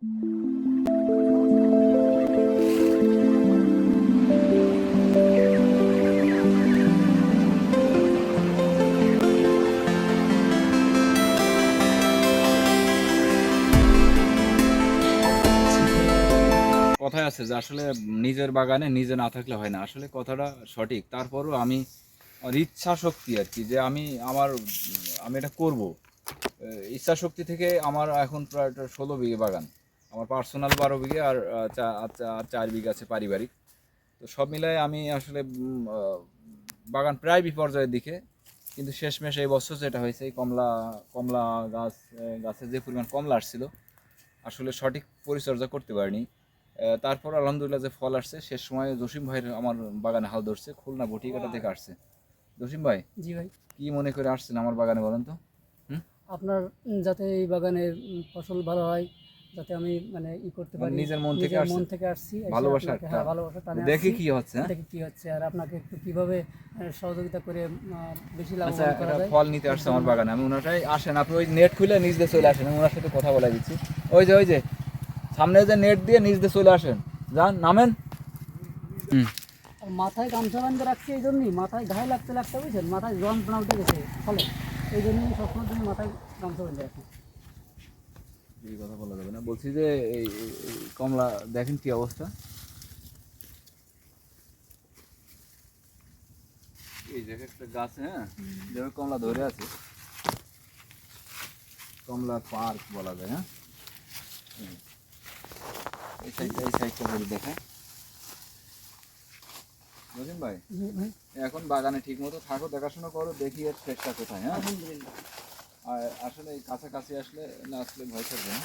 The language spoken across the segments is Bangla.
কথায় আছে যে আসলে নিজের বাগানে নিজে না থাকলে হয় না। আসলে কথাটা সঠিক। তারপরও আমি ইচ্ছা শক্তি আর কি, যে আমি আমার, আমি এটা করব। ইচ্ছা শক্তি থেকে আমার এখন প্রায় ষোলো বিঘে বাগান। আমার পার্সোনাল বারো বিঘে আর চার বিঘা আছে পারিবারিক। তো সব মিলায় আমি আসলে বাগান প্রায় বিপর্যয়ের দিকে কিন্তু শেষমেশ এই বছর যেটা হয়েছে এই কমলা কমলা গাছ গাছে যে পরিমাণ কমলা আসছিল আসলে সঠিক পরিচর্যা করতে পারিনি। তারপর আলহামদুলিল্লাহ যে ফল আসছে শেষ সময় জসিম ভাইয়ের আমার বাগানে হাল ধরছে খুলনা বটিকাটা থেকে আসছে। জসিম ভাই জি ভাই। কি মনে করে আসছেন আমার বাগানে বলেন তো? আপনার যাতে এই বাগানের ফসল ভালো হয় যাতে আমি মানে ই করতে পারি নিজের মন থেকে মন থেকে আসছি ভালোবাসা একটা। হ্যাঁ ভালোবাসা টানে দেখি কি হচ্ছে হ্যাঁ? দেখি কি হচ্ছে আর আপনাকে একটু কীভাবে সহযোগিতা করে বেশি আচ্ছা লাভবান করা যায়। ফল নিতে আসছে আমার বাগানে। আমি ওনাটাই আসেন আপনি ওই নেট খুলে নিজ দিয়ে চলে আসেন আমি ওনার সাথে কথা বলে দিচ্ছি। ওই যে ওই যে সামনে যে নেট দিয়ে নিজ দিয়ে চলে আসেন। যান নামেন। হুম। আর মাথায় গামছা বান্ধে রাখছি এই জন্যই মাথায় ঘায়ে লাগতে লাগতে বুঝছেন? মাথায় যন্ত্রণা উঠে গেছে ফলে। এই জন্যই সবসময় মাথায় গামছা বান্ধে রাখি। এই কথা বলা যাবে না। বলছি যে এই কমলা দেখেন কি অবস্থা। এই যে একটা গাছ হ্যাঁ? যেভাবে কমলা ধরে আছে। কমলা পার্ক বলা যায় হ্যাঁ? এই সাইডটা এই সাইডটা বলি দেখা বুঝলেন ভাই এখন বাগানে ঠিক মতো থাকো দেখাশোনা করো দেখি এর শেষটা কোথায় হ্যাঁ? আর আসলে কাছাকাছি আসলে না আসলে ভয় থাকবে না।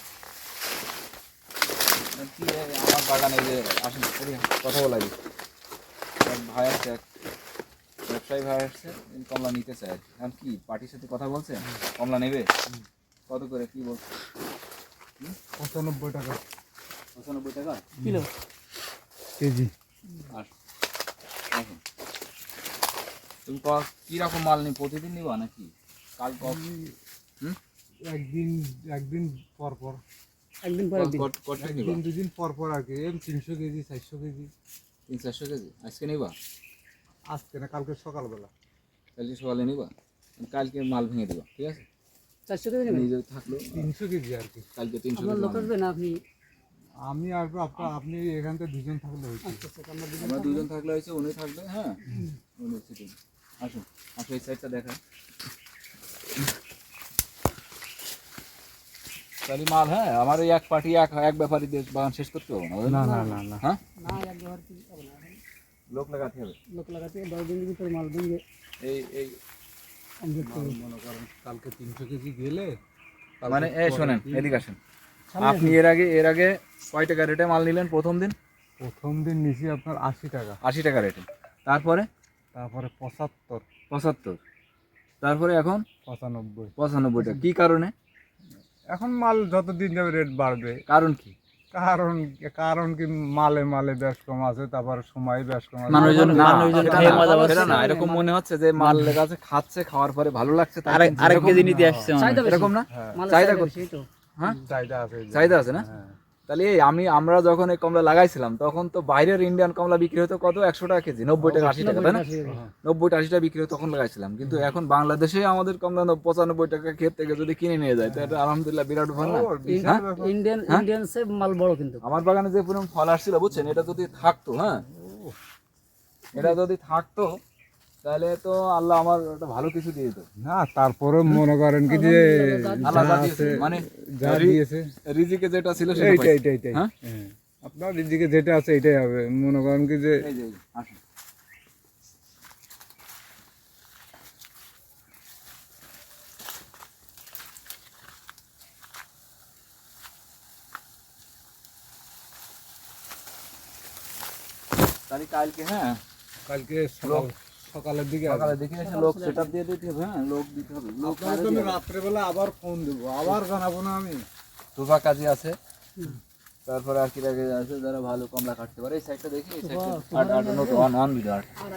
কি আমার বাগানে যে আসেন কথা বলা এক ভাই আসছে এক ব্যবসায়ী ভাই আসছে কমলা নিতে চায়। আর কি। এখন কি পার্টির সাথে কথা বলছে? কমলা নেবে? কত করে কি বলছে? পঁচানব্বই টাকা। পঁচানব্বই টাকা? কিলো? কেজি। আর আসুন তুমি ক- কীরকম মাল নি প্রতিদিন নিবা নাকি? কাল ক- হুম? একদিন একদিন পর পর। একদিন পরে একদিন। দুদিন পর পর আর কি এম তিনশো কেজি চারশো কেজি। তিন চারশো কেজি? আজকে নিবা? আজকে না কালকে সকালবেলা। কালকে সকালে নিবা? কালকে মাল ভেঙে দিবা ঠিক আছে? চারশো নেবেন? নিজে থাকল। তিনশো কেজি আর কি। কালকে তিনশো কেজি লোক আসবে না আপনি? আমি আসব আপনার আপনি এখান থেকে দুজন থাকলে হয়েছে। আচ্ছা আচ্ছা আমরা। দুজন থাকলে হয়েছে উনি থাকবে হ্যাঁ? উনি আসুন আসুন এই সাইডটা দেখা তাহলে মাল হ্যাঁ আমার ওই এক পার্টি এক এক ব্যাপারী দেশ বাগান শেষ করতে হবে না না? না না না হ্যাঁ? না এক লোক লাগাতে হবে। লোক লাগাতে দশ দিনের ভিতরে মাল ভেঙে। এই এই মনে করেন কালকে তিনশো কেজি গেলে মানে এই শোনেন দিন- এদিকে আসেন। আপনি এর আগে এর আগে কয় টাকা রেটে মাল নিলেন প্রথম দিন? প্রথম দিন নিছি আপনার আশি টাকা। আশি টাকা রেটে তারপরে? তারপরে পঁচাত্তর। পঁচাত্তর। তারপরে এখন? পঁচানব্বই। পঁচানব্বই টাকা কি কারণে? এখন মাল যত দিন যাবে রেট বাড়বে। কারণ কি? কারণ কারণ কি মালে মালে ব্যাস কম আছে তারপর সময় ব্যাস কম আছে। মানুষজন না, মানুষজন খেয়ে মজা পাচ্ছে। না এরকম মনে হচ্ছে যে মাল কাছে খাচ্ছে খাওয়ার পরে ভালো লাগছে তাই আরেক কেজি নিতে আসছে এরকম না? হ্যাঁ। চাহিদা তো। হ্যাঁ? চাহিদা আছে। চাহিদা আছে না? হ্যাঁ। তাহলে এই আমি আমরা যখন এই কমলা লাগাইছিলাম তখন তো বাইরের ইন্ডিয়ান কমলা বিক্রি হতো কত? একশো টাকা কেজি নব্বই টাকা আশি টাকা তাই না? নব্বই টাকা আশি টাকা। বিক্রি হতো তখন লাগাইছিলাম। কিন্তু এখন বাংলাদেশে আমাদের কমলা পঁচানব্বই টাকা ক্ষেত থেকে যদি কিনে নিয়ে যায় তো এটা আলহামদুলিল্লাহ বিরাট ভালো না। ইন্ডিয়ান? ইন্ডিয়ান সে মাল বড় কিন্তু। আমার বাগানে যে পরিমাণ ফল আসছিল বুঝছেন? এটা যদি থাকতো হ্যাঁ? এটা যদি থাকতো তাহলে তো আল্লাহ আমার একটা ভালো কিছু দিয়ে দিত না তারপরে মনে করেন কি যে আল্লাহ যা যা দিয়েছে, আছে, মানে যা রি- দিয়েছে রিজিকে যেটা ছিল সেটা এইটাই পাইছি। এইটাই এইটাই হ্যাঁ? হ্যাঁ। আপনার দিকে যেটা আছে এটাই হবে মনে করেন কি যে এই যে, এই যে, আসুন। তাহলে কালকে হ্যাঁ কালকে সকাল সকালের দিকে সকালের দিকে দেখে এসে লোক সেট দিয়ে দিতে হবে হ্যাঁ? লোক দিতে হবে লোক আমি রাত্রেবেলা আবার ফোন দেব আবার জানাব না আমি। তোফা কাজে আছে। তারপরে আর কি লাগে আছে যারা ভালো কমলা কাটতে পারে। এই সাইডটা দেখি এই সাইডটা আট আট অন অন ভিডিও আট। আর।